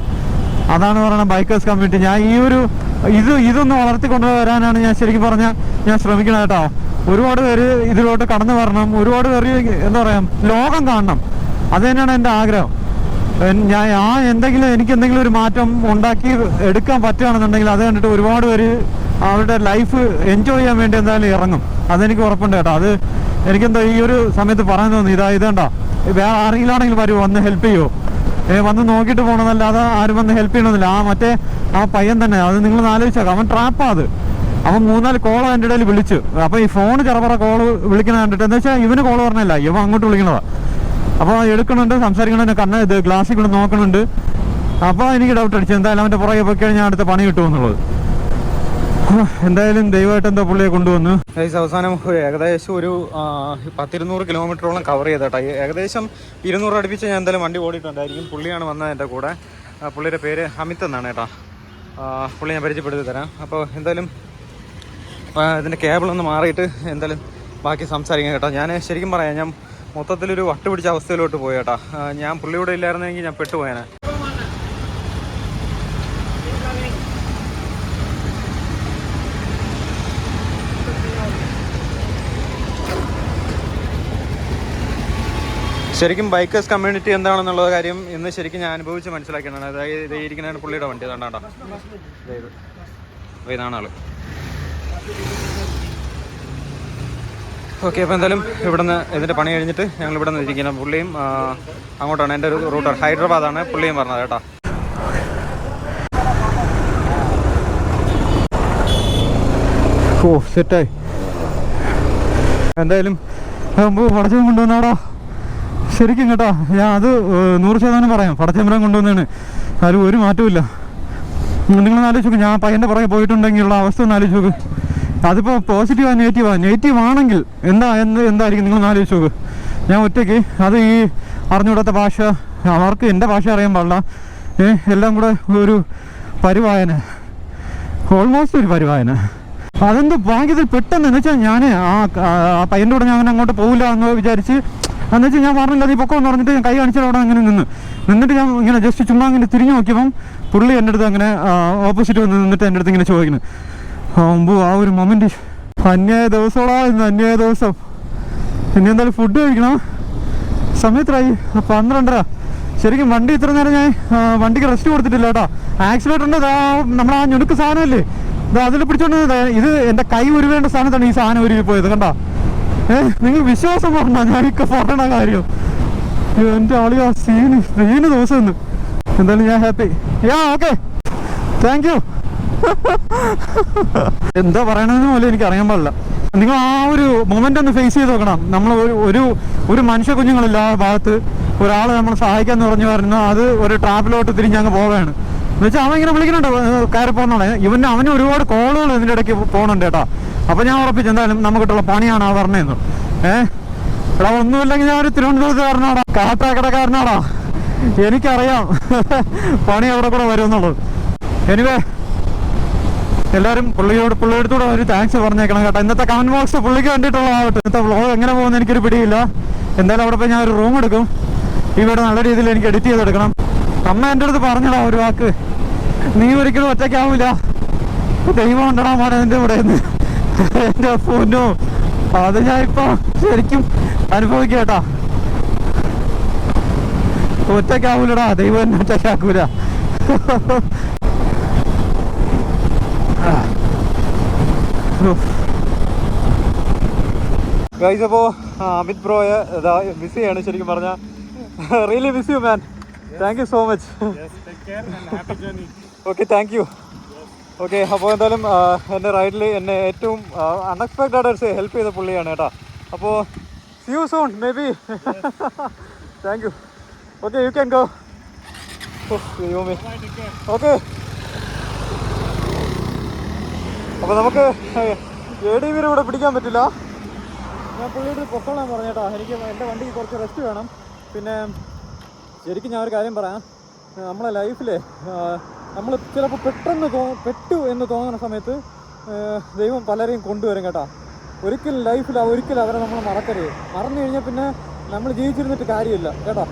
അതാണ് പറയുന്നത് ബൈക്കേഴ്സ് കമ്മ്യൂണിറ്റി ഞാൻ ഈ ഒരു ഇത് ഇതൊന്ന് വളർത്തിക്കൊണ്ട് വരാനാണ് ഞാൻ ശരിക്കും പറഞ്ഞാൽ ഞാൻ ശ്രമിക്കണം കേട്ടോ. ഒരുപാട് പേര് ഇതിലോട്ട് കടന്നു വരണം. ഒരുപാട് പേര് എന്താ പറയാ ലോകം കാണണം. അത് തന്നെയാണ് എന്റെ ആഗ്രഹം. ഞാൻ ആ എന്തെങ്കിലും എനിക്ക് എന്തെങ്കിലും ഒരു മാറ്റം ഉണ്ടാക്കി എടുക്കാൻ പറ്റുകയാണെന്നുണ്ടെങ്കിൽ അത് കണ്ടിട്ട് ഒരുപാട് പേര് അവരുടെ ലൈഫ് എൻജോയ് ചെയ്യാൻ വേണ്ടി എന്തായാലും ഇറങ്ങും. അതെനിക്ക് ഉറപ്പുണ്ട് കേട്ടോ. അത് എനിക്കെന്താ ഈ ഒരു സമയത്ത് പറയാൻ തോന്നുന്നു ഇതാ ഇതേണ്ട? വേറെ ആരെങ്കിലും ആണെങ്കിൽ വരും ഒന്ന് ഹെൽപ്പ് ചെയ്യുമോ വന്ന് നോക്കിയിട്ട് പോകണമെന്നല്ലാതെ ആരും വന്ന് ഹെൽപ്പ് ചെയ്യണമെന്നില്ല ആ മറ്റേ ആ പയ്യൻ തന്നെ അത് നിങ്ങൾ ആലോചിച്ചാൽ അവൻ ട്രാപ്പാ അത്. അവൻ മൂന്നാൽ കോൾ എന്റെ ഇടയിൽ വിളിച്ചു. അപ്പൊ ഈ ഫോൺ ചെറുപറ കോൾ വിളിക്കണ കണ്ടിട്ട് എന്താ വെച്ചാൽ ഇവന് കോൾ പറഞ്ഞല്ല ഇവൻ അങ്ങോട്ട് വിളിക്കണതാ. അപ്പോൾ എടുക്കണുണ്ട് സംസാരിക്കണുണ്ട് കണ്ണ് ഇത് ഗ്ലാസ്സിൽ കൂടെ നോക്കണുണ്ട് അപ്പോൾ എനിക്ക് ഡൗട്ട് അടിച്ചു. എന്തായാലും അവന്റെ പുറകെ പോയി കഴിഞ്ഞാൽ അടുത്ത പണി കിട്ടുമെന്നുള്ളത്. എന്തായാലും ദൈവമായിട്ട് എന്താ പുള്ളിയെ കൊണ്ടുവന്നു? അവസാനം ഏകദേശം ഒരു പത്തിരുന്നൂറ് കിലോമീറ്ററോളം കവർ ചെയ്തേട്ടാ ഏകദേശം ഇരുന്നൂറ് അടുപ്പിച്ച് ഞാൻ എന്തായാലും വണ്ടി ഓടിയിട്ടുണ്ടായിരിക്കും. പുള്ളിയാണ് വന്നത് എന്റെ കൂടെ. പുള്ളിയുടെ പേര് അമിത് എന്നാണ് കേട്ടോ. പുള്ളി ഞാൻ പരിചയപ്പെടുത്തി തരാം. അപ്പോൾ എന്തായാലും ഇതിന്റെ കേബിളൊന്ന് മാറിയിട്ട് എന്തായാലും ബാക്കി സംസാരിക്കാം കേട്ടോ. ഞാൻ ശരിക്കും പറയാം ഞാൻ മൊത്തത്തിലൊരു വട്ട് പിടിച്ച അവസ്ഥയിലോട്ട് പോയി കേട്ടോ. ഞാൻ പുള്ളിയോടെ ഇല്ലായിരുന്നെങ്കിൽ ഞാൻ പെട്ടുപോയേനെ. ശരിക്കും ബൈക്കേഴ്സ് കമ്മ്യൂണിറ്റി എന്താണെന്നുള്ള കാര്യം ഇന്ന് ശരിക്കും ഞാൻ അനുഭവിച്ച് മനസ്സിലാക്കിയാണ് അതായത് ഇത് ഇരിക്കുന്നതാണ് പുള്ളിയുടെ വണ്ടി. അതാണ്ടാ ഇത്. ഇതാണ് ആൾ. ഓക്കെ അപ്പോൾ എന്തായാലും ഇവിടുന്ന് ഇതിന്റെ പണി കഴിഞ്ഞിട്ട് ഞങ്ങൾ ഇവിടെ നിന്ന് ഇരിക്കുന്ന പുള്ളിയും അങ്ങോട്ടാണ്. എന്റെ ഒരു റൂട്ടർ. ഹൈദരാബാദാണ് പുള്ളിയും പറഞ്ഞത് കേട്ടോ. ഓ സെറ്റായി എന്തായാലും പടച്ചവൻ കൊണ്ടുവന്നാടാ. ശരിക്കും കേട്ടോ ഞാൻ അത് നൂറ് ശതമാനം പറയാം. പടച്ചമ്പരം കൊണ്ടുവന്നാണ് അതിൽ ഒരു മാറ്റവും നിങ്ങൾ ആലോചിച്ച് ഞാൻ പയ്യന്റെ പുറകെ പോയിട്ടുണ്ടെങ്കിലുള്ള അവസ്ഥ ഒന്ന് ആലോചിച്ച് നോക്ക്. അതിപ്പോൾ പോസിറ്റീവാ നെഗറ്റീവാ നെഗറ്റീവ് ആണെങ്കിൽ എന്താ എന്ത് എന്തായിരിക്കും? നിങ്ങൾ ആലോചിച്ച് നോക്ക്. ഞാൻ ഒറ്റയ്ക്ക് അത് ഈ അറിഞ്ഞുകൂടാത്ത ഭാഷ അവർക്ക് എന്റെ ഭാഷ അറിയാൻ പാടില്ല. എല്ലാം കൂടെ ഒരു പരിവായന. ഓൾമോസ്റ്റ് ഒരു പരിവായന. അതെന്ത് ഭാഗ്യത്തിൽ പെട്ടെന്ന് എന്ന് വെച്ചാൽ ഞാൻ ആ പയ്യന്റെ കൂടെ ഞാൻ അങ്ങോട്ട് പോകില്ല എന്ന് വിചാരിച്ച് എന്ന് വെച്ചാൽ ഞാൻ പറഞ്ഞില്ല നീ പൊക്കോ എന്ന് പറഞ്ഞിട്ട് ഞാൻ കൈ കാണിച്ചാൽ അവിടെ അങ്ങനെ നിന്ന്. നിന്നിട്ട് ഞാൻ ഇങ്ങനെ ജസ്റ്റ് ചുമ്മാ ഇങ്ങനെ തിരിഞ്ഞു നോക്കിയപ്പം പുള്ളി എന്റെ അടുത്ത് അങ്ങനെ ഓപ്പോസിറ്റ് വന്ന് നിന്നിട്ട് എന്റെ അടുത്ത് ഇങ്ങനെ ചോദിക്കുന്നു. ആകുമ്പോൾ ആ ഒരു മൊമെന്റ് അന്യായ ദിവസമോളാ ഇന്ന് അന്യായ ദിവസം. ഇനി എന്തായാലും ഫുഡ് കഴിക്കണം. സമയത്രായി. പന്ത്രണ്ടര. ശരിക്കും വണ്ടി ഇത്ര നേരം ഞാൻ വണ്ടിക്ക് റെസ്റ്റ് കൊടുത്തിട്ടില്ല കേട്ടോ. ആക്സിലേറ്ററിന്റെ നമ്മൾ ആ ഞുടുക്ക് സാധനമല്ലേ? അതിൽ പിടിച്ചോണ്ട്. ഇത് എന്റെ കൈ ഉരുവേണ്ട സാധനത്താണ് ഈ സാധനം ഉരുവിപ്പോയത് കണ്ടോ? ഏ നിങ്ങൾ വിശ്വാസം പറഞ്ഞ ഞാനൊക്കെ പറയണ കാര്യം. എന്റെ ആളിയാ സീന് സീന് ദിവസം ഇന്ന് എന്തായാലും ഞാൻ happy yeah okay thank you എന്താ പറയണതെന്ന് പോലും എനിക്ക് അറിയാൻ പാടില്ല. നിങ്ങൾ ആ ഒരു മൊമെന്റ് ഒന്ന് ഫേസ് ചെയ്ത് നോക്കണം. നമ്മൾ ഒരു ഒരു ഒരു മനുഷ്യ കുഞ്ഞുങ്ങളില്ല ആ ഭാഗത്ത് ഒരാളെ നമ്മൾ സഹായിക്കാന്ന് പറഞ്ഞു പറഞ്ഞു അത് ഒരു ട്രാപ്പിലോട്ട് തിരിഞ്ഞ് അങ്ങ് പോവുകയാണ്. എന്ന് വെച്ചാൽ അവൻ ഇങ്ങനെ വിളിക്കുന്നുണ്ട് കയറി പോകുന്നതാണ് ഇവന് അവന് ഒരുപാട് കോളുകൾ ഇതിന്റെ ഇടയ്ക്ക് പോകുന്നുണ്ട് കേട്ടോ. അപ്പോൾ ഞാൻ ഉറപ്പിച്ചു എന്തായാലും നമുക്കിട്ടുള്ള പണിയാണ് ആ പറഞ്ഞതെന്ന് ഏഹ് എടാ ഒന്നുമില്ലെങ്കിൽ ഞാൻ ഒരു തിരുവനന്തപുരത്തുകാരനാടാ. കാട്ടാക്കടക്കാരനാടാ. എനിക്കറിയാം പണി അവിടെ കൂടെ വരുമെന്നുള്ളത്. എനിവേ എല്ലാവരും പുള്ളിയോട് പുള്ളിയെടുത്തൂടെ ഒരു താങ്ക്സ് പറഞ്ഞേക്കണം കേട്ടോ. ഇന്നത്തെ കമന്റ് ബോക്സ് പുള്ളിക്ക് വേണ്ടിയിട്ടുള്ള ആവട്ടെ ഇന്നത്തെ വ്ളോഗ് എങ്ങനെ പോകുന്ന എനിക്കൊരു പിടിയില്ല. എന്തായാലും അവിടെ പോയി ഞാൻ ഒരു റൂം എടുക്കും ഇവിടെ നല്ല രീതിയിൽ എനിക്ക് എഡിറ്റ് ചെയ്തെടുക്കണം. അമ്മ എന്റെ അടുത്ത് പറഞ്ഞടാ ഒരു വാക്ക്. നീ ഒരിക്കലും ഒറ്റയ്ക്കാവൂല ദൈവം ഉണ്ടടാ മോനെ എന്റെ ഇവിടെ നിന്ന് എന്റെ പൊന്നോ. അത് ഞാൻ ഇപ്പൊ ശരിക്കും അനുഭവിക്കട്ടാ ഒറ്റയ്ക്കാവൂലടാ ദൈവം എന്നെ ഒറ്റയ്ക്കാക്കൂല ഗൈസ് അപ്പോൾ അമിത് ബ്രോയെ മിസ് ബിസിയാണ് ശരിക്കും പറഞ്ഞാൽ really miss you man thank you so much okay thank you okay അപ്പോൾ എന്തായാലും എന്റെ റൈഡിൽ എന്നെ ഏറ്റവും അൺഎക്സ്പെക്റ്റഡ് ആയിട്ട് ഹെൽപ്പ് ചെയ്ത പുള്ളിയാണ് കേട്ടോ. അപ്പോൾ see you soon maybe thank you okay you can go ദൈവമേ. ഓക്കെ അപ്പോൾ നമുക്ക് എ ഡി വിയുടെ ഇവിടെ പിടിക്കാൻ പറ്റില്ല. ഞാൻ പുള്ളിയുടെ പൊക്കോളാൻ പറഞ്ഞേട്ടാ എനിക്ക് എന്റെ വണ്ടിക്ക് കുറച്ച് റെസ്റ്റ് വേണം. പിന്നെ ശരിക്കും ഞാൻ ഒരു കാര്യം പറയാം. നമ്മളെ ലൈഫിൽ നമ്മൾ ചിലപ്പോൾ പെട്ടെന്ന് തോ പെട്ടു എന്ന് തോന്നുന്ന സമയത്ത് ദൈവം പലരെയും കൊണ്ടുവരും കേട്ടോ. ഒരിക്കലും ലൈഫിൽ ഒരിക്കലും അവരെ നമ്മൾ മറക്കരുത്. മറന്നു കഴിഞ്ഞാൽ പിന്നെ നമ്മൾ ജീവിച്ചിരുന്നിട്ട് കാര്യമില്ല കേട്ടോ.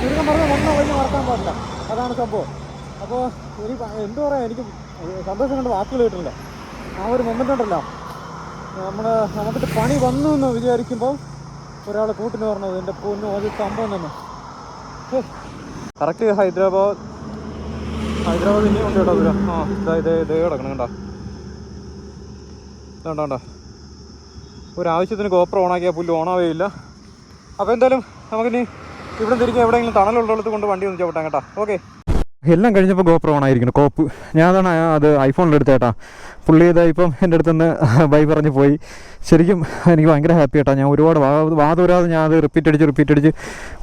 ചുരുക്കം പറഞ്ഞാൽ വന്ന വഴി മറക്കാൻ പാടില്ല. അതാണ് സംഭവം. അപ്പോൾ എനിക്ക് എന്തു പറയാം എനിക്ക് സന്തോഷം കൊണ്ട് വാക്കുകൾ കിട്ടില്ല ആ ഒരു മൊമെന്റ് ഉണ്ടല്ലോ. നമ്മൾ നമുക്കിട്ട് പണി വന്നു എന്ന് വിചാരിക്കുമ്പോൾ ഒരാൾ കൂട്ടിന് പറഞ്ഞത് എന്റെ പൊന്നു ഒരു സംഭവം തന്നെ. കറക്റ്റ് ഹൈദരാബാദ് ഹൈദരാബാദ് ഇനിയും ഉണ്ട് കേട്ടോ ദൂരം ആ ഇതാ ഇതേ ഇതേ കിടക്കണം കണ്ടാ. വേണ്ട കണ്ടോ ഒരാവശ്യത്തിന് ഗോപ്ര ഓണാക്കിയാൽ പുല്ല് ഓണാവേ ഇല്ല. അപ്പോൾ എന്തായാലും നമുക്കിനി ഇവിടെ തിരികെ എവിടെയെങ്കിലും തണലുള്ളിടത്ത് കൊണ്ട് വണ്ടി ഒന്ന് ചവിട്ടാം കേട്ടോ. ഓക്കെ എല്ലാം കഴിഞ്ഞപ്പോൾ ഗോപ്രോ ഓണായിരിക്കുന്നു കോപ്പ് ഞാൻ അതാണ് അത് ഐഫോണിൽ എടുത്തേട്ടാ പുള്ളി ഇതാ ഇപ്പം എന്റെ അടുത്ത് നിന്ന് ബൈ പറഞ്ഞ് പോയി. ശരിക്കും എനിക്ക് ഭയങ്കര ഹാപ്പി കേട്ടോ. ഞാൻ ഒരുപാട് വാ വാതൂരാതെ ഞാൻ അത് റിപ്പീറ്റ് അടിച്ച് റിപ്പീറ്റ് അടിച്ച്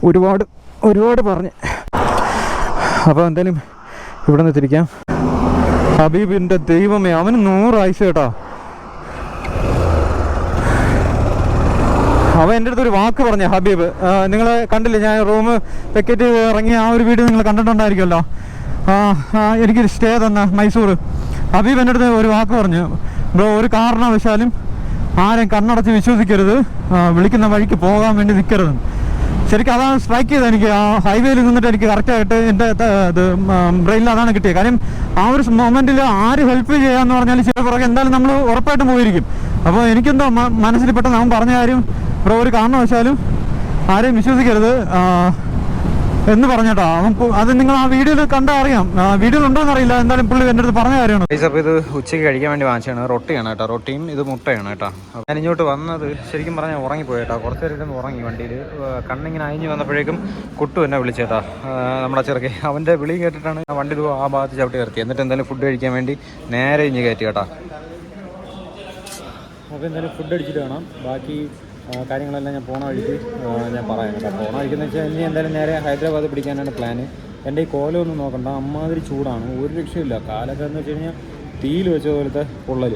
ഒരുപാട് ഒരുപാട് പറഞ്ഞ്. അപ്പോൾ എന്തായാലും ഇവിടെ നിന്ന് തിരിക്കാം ദൈവമേ അവന് നൂറ് ആയുസ് കേട്ടോ. അവൻ എന്റെ അടുത്ത് ഒരു വാക്ക് പറഞ്ഞു ഹബീബ്. നിങ്ങൾ കണ്ടില്ലേ ഞാൻ റൂം വെക്കറ്റ് ഇറങ്ങിയ ആ ഒരു വീഡിയോ നിങ്ങൾ കണ്ടിട്ടുണ്ടായിരിക്കുമല്ലോ. എനിക്കൊരു സ്റ്റേ തന്ന മൈസൂർ. ഹബീബ് എന്റെ അടുത്ത് ഒരു വാക്ക് പറഞ്ഞു. ബ്രോ ഒരു കാരണവശാലും ആരെയും കണ്ണടച്ച് വിശ്വസിക്കരുത്. വിളിക്കുന്ന വഴിക്ക് പോകാൻ വേണ്ടി നിൽക്കരുത് ശരിക്കും അതാണ് സ്ട്രൈക്ക് ചെയ്തത്. എനിക്ക് ആ ഹൈവേയിൽ നിന്നിട്ട് എനിക്ക് കറക്റ്റായിട്ട് എന്റെ ഇത് ബ്രെയിനിൽ അതാണ് കിട്ടിയത്. കാര്യം ആ ഒരു മൊമെന്റിൽ ആര് ഹെൽപ്പ് ചെയ്യാന്ന് പറഞ്ഞാൽ ചില പുറകെ എന്തായാലും നമ്മൾ ഉറപ്പായിട്ടും പോയിരിക്കും. അപ്പോൾ എനിക്കെന്തോ മനസ്സിൽ പെട്ടെന്ന് അവൻ പറഞ്ഞ കാര്യം ഇപ്പോൾ ഒരു കാരണവശാലും ആരെയും വിശ്വസിക്കരുത്. എന്ന് പറഞ്ഞേട്ടോ. അവൻ അത് നിങ്ങൾ ആ വീഡിയോയിൽ കണ്ടാ അറിയാം. വീഡിയോയിൽ ഉണ്ടോന്ന് അറിയില്ല. എന്തായാലും പുള്ളി എന്റെ അടുത്ത് പറഞ്ഞ കാര്യമാണ്. അപ്പോൾ ഇത് ഉച്ചയ്ക്ക് കഴിക്കാൻ വേണ്ടി വാങ്ങിച്ചാണ് റൊട്ടിയാണ് കേട്ടോ. റൊട്ടിയും ഇത് മുട്ടയാണ് കേട്ടോ. ഞാൻ ഇങ്ങോട്ട് വന്നത് ശരിക്കും പറഞ്ഞാൽ ഉറങ്ങിപ്പോയി കേട്ടോ. കുറച്ച് നേരം ഇരുന്ന് ഉറങ്ങി വണ്ടിയിൽ. കണ്ണിങ്ങനെ അയഞ്ഞു വന്നപ്പോഴേക്കും കുട്ടു എന്നെ വിളിച്ചേട്ടാ നമ്മുടെ ചെറുക്കെ അവന്റെ വിളി കേട്ടിട്ടാണ് ഞാൻ വണ്ടി ആ ഭാഗത്ത് ചവിട്ടി നിർത്തി എന്നിട്ട് എന്തായാലും ഫുഡ് കഴിക്കാൻ വേണ്ടി നേരെ ഇഞ്ഞ് കയറ്റി കേട്ടോ. അപ്പോൾ എന്തായാലും ഫുഡ് അടിച്ചിട്ട് വേണം. ബാക്കി കാര്യങ്ങളെല്ലാം ഞാൻ പോണ വഴിക്ക് ഞാൻ പറയാം കേട്ടോ. പോണ വഴിക്കെന്ന് വെച്ചാൽ ഇനി എന്തായാലും നേരെ ഹൈദരാബാദ് പിടിക്കാനാണ് പ്ലാന് എന്റെ ഈ കോലമൊന്നും നോക്കണ്ട അമ്മാതിരി ചൂടാണ്. ഒരു രക്ഷയില്ല കാലൊക്കെ എന്ന് വെച്ച് കഴിഞ്ഞാൽ തീയിൽ വെച്ച പോലത്തെ പൊള്ളൽ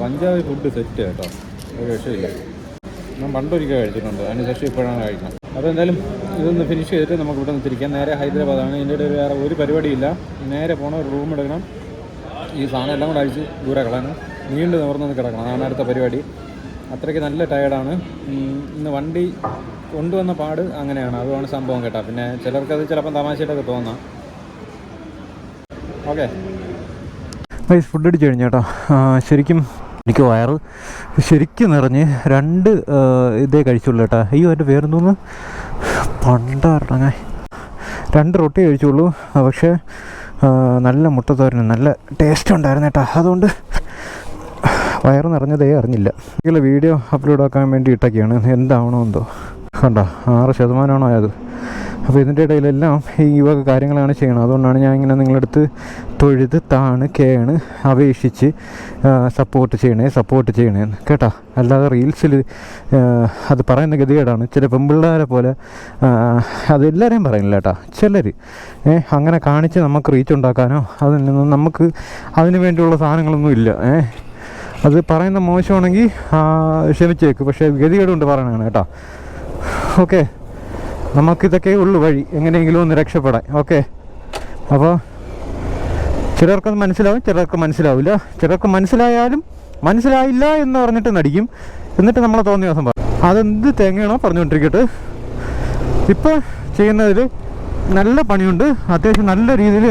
പഞ്ചാബ് ഫുഡ് സെറ്റ് കേട്ടോ. ഒരു രക്ഷയില്ല ഞാൻ പണ്ടൊരിക്കൽ കഴിച്ചിട്ടുണ്ട്. അതിനുശേഷം ഇപ്പോഴാണ് കഴിക്കുന്നത്. അപ്പോൾ എന്തായാലും ഇതൊന്ന് ഫിനിഷ് ചെയ്തിട്ട് നമുക്ക് ഇവിടെ നിന്ന് തിരിക്കാം. നേരെ ഹൈദരാബാദാണ്. ഇതിന്റെ ഇടയിൽ വേറെ ഒരു പരിപാടിയില്ല. നേരെ പോകണം ഒരു റൂം എടുക്കണം. ഈ സാധനം എല്ലാം കൂടെ അഴിച്ച് ദൂരെ കളയണം. നീണ്ടു നിവർന്നു കിടക്കണം. അതാണ് അടുത്ത പരിപാടി. അത്രയ്ക്ക് നല്ല ടയർഡാണ് ഇന്ന് വണ്ടി കൊണ്ടുവന്ന പാട് അങ്ങനെയാണ്. അതുമാണ് സംഭവം കേട്ടോ. പിന്നെ ചിലർക്കത് ചിലപ്പം തമാശയായിട്ടൊക്കെ തോന്നാം. ഓക്കെ. ഗൈസ് ഫുഡ് അടിച്ച് കഴിഞ്ഞു കേട്ടോ. ശരിക്കും എനിക്ക് വയറ് ശരിക്കും നിറഞ്ഞ് രണ്ട് ഇതേ കഴിച്ചുള്ളൂ കേട്ടോ. അയ്യോ എന്റെ പേരെന്തോന്ന്? പണ്ടാറങ്ങ രണ്ട് റൊട്ടി കഴിച്ചുള്ളൂ. പക്ഷേ നല്ല മുട്ടത്തോരന് നല്ല ടേസ്റ്റ് ഉണ്ടായിരുന്നു കേട്ടോ. അതുകൊണ്ട് വയറ് നിറഞ്ഞതേ അറിഞ്ഞില്ല. ഇതിലെ വീഡിയോ അപ്ലോഡ് ആക്കാൻ വേണ്ടി ഇട്ടൊക്കെയാണ്. എന്താവണോ എന്തോ. കണ്ടോ? ആറ് ശതമാനമാണോ ആയത്. അപ്പോൾ ഇതിന്റെ ഇടയിലെല്ലാം ഈ വക കാര്യങ്ങളാണ് ചെയ്യണം അതുകൊണ്ടാണ് ഞാൻ ഇങ്ങനെ നിങ്ങളടുത്ത് തൊഴുത് താണ് കേണ് അപേക്ഷിച്ച് സപ്പോർട്ട് ചെയ്യണേ സപ്പോർട്ട് ചെയ്യണേ കേട്ടോ? അല്ലാതെ റീൽസിൽ അത് പറയുന്ന ഗതികേടാണ്. ചില പെമ്പിള്ളേരെ പോലെ അതെല്ലാവരെയും പറയുന്നില്ല കേട്ടോ. ചിലർ ഏഹ് അങ്ങനെ കാണിച്ച് നമുക്ക് റീച്ച് ഉണ്ടാക്കാനോ അതിൽ നിന്ന് നമുക്ക് അതിന് വേണ്ടിയുള്ള സാധനങ്ങളൊന്നും ഇല്ല ഏ. അത് പറയുന്ന മോശമാണെങ്കിൽ ക്ഷമിച്ചേക്ക്. പക്ഷേ ഗതികേടുകൊണ്ട് പറയണതാണ് കേട്ടോ. ഓക്കെ. നമുക്കിതൊക്കെ ഉള്ളു വഴി. എങ്ങനെയെങ്കിലും ഒന്ന് രക്ഷപ്പെടാൻ. ഓക്കെ. അപ്പോൾ ചിലർക്കത് മനസ്സിലാവും ചിലർക്ക് മനസ്സിലാവില്ല. ചിലർക്ക് മനസ്സിലായാലും മനസ്സിലായില്ല എന്ന് പറഞ്ഞിട്ട് നടിക്കും. എന്നിട്ട് നമ്മളെ തോന്നിയ ദിവസം പറയും. അതെന്ത് തേങ്ങയാണോ പറഞ്ഞുകൊണ്ടിരിക്കട്ടെ. ഇപ്പോൾ ചെയ്യുന്നതിൽ നല്ല പണിയുണ്ട്. അത്യാവശ്യം നല്ല രീതിയിൽ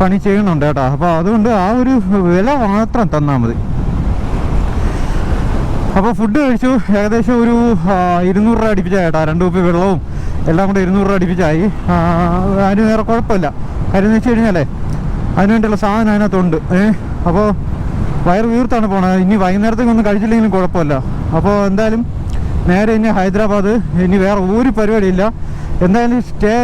പണി ചെയ്യണുണ്ട് കേട്ടോ. അപ്പോൾ അതുകൊണ്ട് ആ ഒരു വില മാത്രം തന്നാൽ മതി. അപ്പോൾ ഫുഡ് കഴിച്ചു. ഏകദേശം ഒരു ഇരുന്നൂറ് രൂപ അടുപ്പിച്ചായി കേട്ടോ. രണ്ട് കുപ്പി വെള്ളവും എല്ലാം കൂടെ ഇരുന്നൂറ് രൂപ അടിപ്പിച്ചായി. അതിന് വേറെ കുഴപ്പമില്ല. കാര്യം എന്ന് വെച്ച് കഴിഞ്ഞാലേ അതിന് വേണ്ടിയുള്ള സാധനം അതിനകത്തുണ്ട്. ഏഹ് അപ്പോൾ വയറ് വീർത്താണ് പോണത്. ഇനി വൈകുന്നേരത്തേക്ക് ഒന്നും കഴിച്ചില്ലെങ്കിലും കുഴപ്പമില്ല. അപ്പോൾ എന്തായാലും നേരെ ഇനി ഹൈദരാബാദ് ഇനി വേറെ ഒരു പരിപാടിയില്ല. എന്തായാലും സ്റ്റേ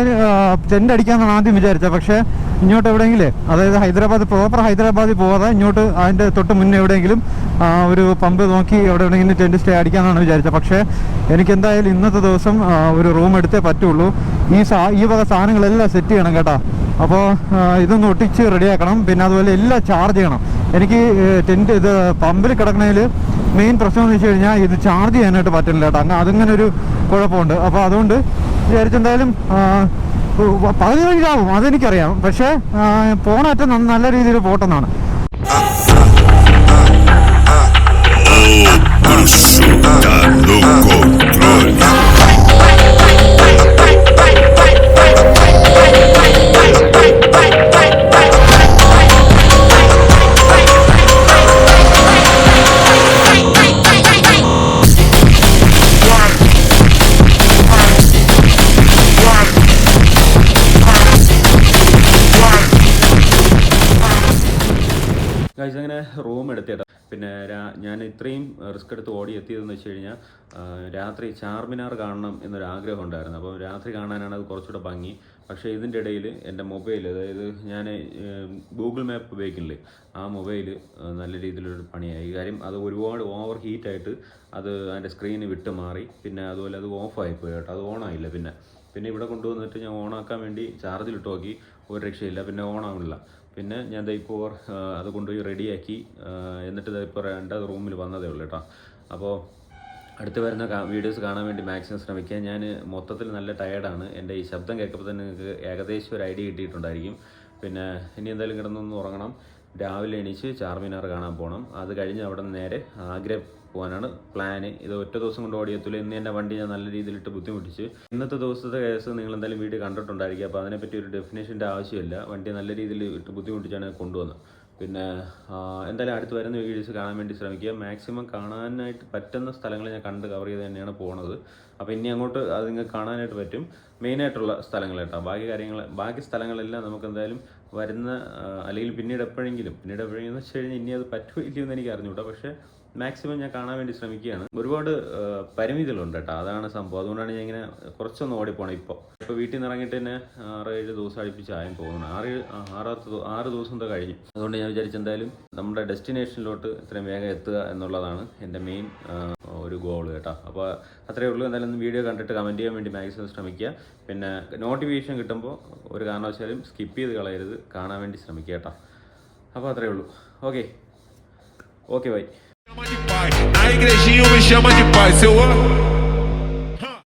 ടെന്റ് അടിക്കാമെന്നാണ് ആദ്യം വിചാരിച്ചത്. പക്ഷേ ഇങ്ങോട്ട് എവിടെയെങ്കിലേ അതായത് ഹൈദരാബാദ് പ്രോപ്പർ ഹൈദരാബാദിൽ പോകാതെ ഇങ്ങോട്ട് അതിന്റെ തൊട്ട് മുന്നേ എവിടെയെങ്കിലും ഒരു പമ്പ് നോക്കി എവിടെ എവിടെയെങ്കിലും ടെന്റ് സ്റ്റേ അടിക്കാമെന്നാണ് വിചാരിച്ചത്. പക്ഷേ എനിക്കെന്തായാലും ഇന്നത്തെ ദിവസം ഒരു റൂം എടുത്തേ പറ്റുള്ളൂ. ഈ സാ ഈ വക സാധനങ്ങളെല്ലാം സെറ്റ് ചെയ്യണം കേട്ടോ. അപ്പോൾ ഇതൊന്ന് ഒട്ടിച്ച് റെഡിയാക്കണം. പിന്നെ അതുപോലെ എല്ലാം ചാർജ് ചെയ്യണം. എനിക്ക് ടെന്റ് ഇത് പമ്പിൽ കിടക്കണതിൽ മെയിൻ പ്രശ്നം എന്ന് വെച്ച് കഴിഞ്ഞാൽ ഇത് ചാർജ് ചെയ്യാനായിട്ട് പറ്റില്ല കേട്ടോ. അങ്ങനെ അതിങ്ങനെ ഒരു കുഴപ്പമുണ്ട്. അപ്പോൾ അതുകൊണ്ട് വിചാരിച്ചെന്തായാലും പകുതി വഴിയിലാവും അതെനിക്കറിയാം പക്ഷേ ആ, പോണ അറ്റം നന്ന- നല്ല രീതിയിൽ പോട്ടെന്നാണ് control. ഇത്രയും റിസ്ക് എടുത്ത് ഓടി എത്തിയതെന്ന് വെച്ച് കഴിഞ്ഞാൽ രാത്രി ചാർമിനാർ കാണണം എന്നൊരു ആഗ്രഹം ഉണ്ടായിരുന്നു. അപ്പോൾ രാത്രി കാണാനാണ് അത് കുറച്ചുകൂടെ ഭംഗി. പക്ഷേ ഇതിന്റെ ഇടയിൽ എന്റെ മൊബൈൽ അതായത് ഞാൻ ഗൂഗിൾ മാപ്പ് ഉപയോഗിക്കില്ലേ ആ മൊബൈൽ നല്ല രീതിയിലൊരു പണിയായി. കാര്യം അത് ഒരുപാട് ഓവർ ഹീറ്റായിട്ട് അത് അതിന്റെ സ്ക്രീന് വിട്ട് മാറി. പിന്നെ അതുപോലെ അത് ഓഫായി പോയി കേട്ടോ. അത് ഓണായില്ല പിന്നെ. പിന്നെ ഇവിടെ കൊണ്ടുവന്നിട്ട് ഞാൻ ഓണാക്കാൻ വേണ്ടി ചാർജിലിട്ട് നോക്കി. ഒരു രക്ഷയില്ല. പിന്നെ ഓണാവില്ല. പിന്നെ ഞാൻ ഇപ്പോൾ അത് കൊണ്ടുപോയി റെഡിയാക്കി എന്നിട്ട് ഇപ്പോൾ രണ്ട് റൂമിൽ വന്നതേ ഉള്ളൂ കേട്ടോ. അപ്പോൾ അടുത്ത് വരുന്ന വീഡിയോസ് കാണാൻ വേണ്ടി മാക്സിമം ശ്രമിക്കുക ഞാൻ മൊത്തത്തിൽ നല്ല ടയേർഡാണ് എന്റെ ഈ ശബ്ദം കേൾക്കുമ്പോൾ തന്നെ നിങ്ങൾക്ക് ഏകദേശം ഒരു ഐഡിയ കിട്ടിയിട്ടുണ്ടായിരിക്കും. പിന്നെ ഇനി എന്തായാലും കിടന്നൊന്ന് ഉറങ്ങണം. രാവിലെ എണീച്ച് ചാർമിനാർ കാണാൻ പോകണം അത് കഴിഞ്ഞ് അവിടെ നിന്ന് നേരെ ആഗ്ര പോകാനാണ് പ്ലാന് ഇത് ഒറ്റ ദിവസം കൊണ്ട് ഓടിയെത്തില്ല ഇന്ന് എന്റെ വണ്ടി ഞാൻ നല്ല രീതിയിലിട്ട് ബുദ്ധിമുട്ടിച്ച്. ഇന്നത്തെ ദിവസത്തെ കേസ് നിങ്ങൾ എന്തായാലും വീഡിയോ കണ്ടിട്ടുണ്ടായിരിക്കും. അപ്പോൾ അതിനെപ്പറ്റി ഒരു ഡെഫിനേഷന്റെ ആവശ്യമില്ല. വണ്ടി നല്ല രീതിയിൽ ഇട്ട് ബുദ്ധിമുട്ടിച്ചാണ് കൊണ്ടുവന്നത്. പിന്നെ എന്തായാലും അടുത്ത് വരുന്ന വീഡിയോസ് കാണാൻ വേണ്ടി ശ്രമിക്കുക. മാക്സിമം കാണാനായിട്ട് പറ്റുന്ന സ്ഥലങ്ങൾ ഞാൻ കണ്ട് കവർ ചെയ്ത് തന്നെയാണ് പോണത്. അപ്പോൾ ഇനി അങ്ങോട്ട് അത് നിങ്ങൾക്ക് കാണാനായിട്ട് പറ്റും. മെയിനായിട്ടുള്ള സ്ഥലങ്ങൾ കേട്ടോ. ബാക്കി കാര്യങ്ങൾ ബാക്കി സ്ഥലങ്ങളെല്ലാം നമുക്ക് എന്തായാലും വരുന്ന അല്ലെങ്കിൽ പിന്നീട് എപ്പോഴെങ്കിലും പിന്നീട് എപ്പോഴെങ്കിലും എന്ന് വെച്ച് കഴിഞ്ഞാൽ ഇനി അത് പറ്റുമോ ഇല്ലയോ എന്ന് എനിക്ക് അറിഞ്ഞുകൂടാ പക്ഷേ മാക്സിമം ഞാൻ കാണാൻ വേണ്ടി ശ്രമിക്കുകയാണ്. ഒരുപാട് പരിമിതികളുണ്ട് കേട്ടോ. അതാണ് സംഭവം. അതുകൊണ്ടാണ് ഞാൻ ഇങ്ങനെ കുറച്ചൊന്ന് ഓടിപ്പോണം ഇപ്പോൾ ഇപ്പോൾ വീട്ടിൽ നിന്ന് ഇറങ്ങിയിട്ട് തന്നെ ആറ് ഏഴ് ദിവസം അടുപ്പിച്ച് ആയും പോകുന്നു. ആറ് ആറാമത്തെ ആറ് ദിവസം എന്തോ കഴിഞ്ഞു. അതുകൊണ്ട് ഞാൻ വിചാരിച്ചു എന്തായാലും നമ്മുടെ ഡെസ്റ്റിനേഷനിലോട്ട് ഇത്രയും വേഗം എത്തുക എന്നുള്ളതാണ് എന്റെ മെയിൻ ഒരു ഗോൾ കേട്ടോ. അപ്പോൾ അത്രയേ ഉള്ളൂ. എന്തായാലും വീഡിയോ കണ്ടിട്ട് കമന്റ് ചെയ്യാൻ വേണ്ടി മാക്സിമം ശ്രമിക്കുക. പിന്നെ നോട്ടിഫിക്കേഷൻ കിട്ടുമ്പോൾ ഒരു കാരണവശാലും സ്കിപ്പ് ചെയ്ത് കളയരുത്. കാണാൻ വേണ്ടി ശ്രമിക്കുക കേട്ടോ. അപ്പോൾ അത്രയേ ഉള്ളൂ. Okay. Okay bye. Chama de pai. Na igrejinha me chama de pai. Seu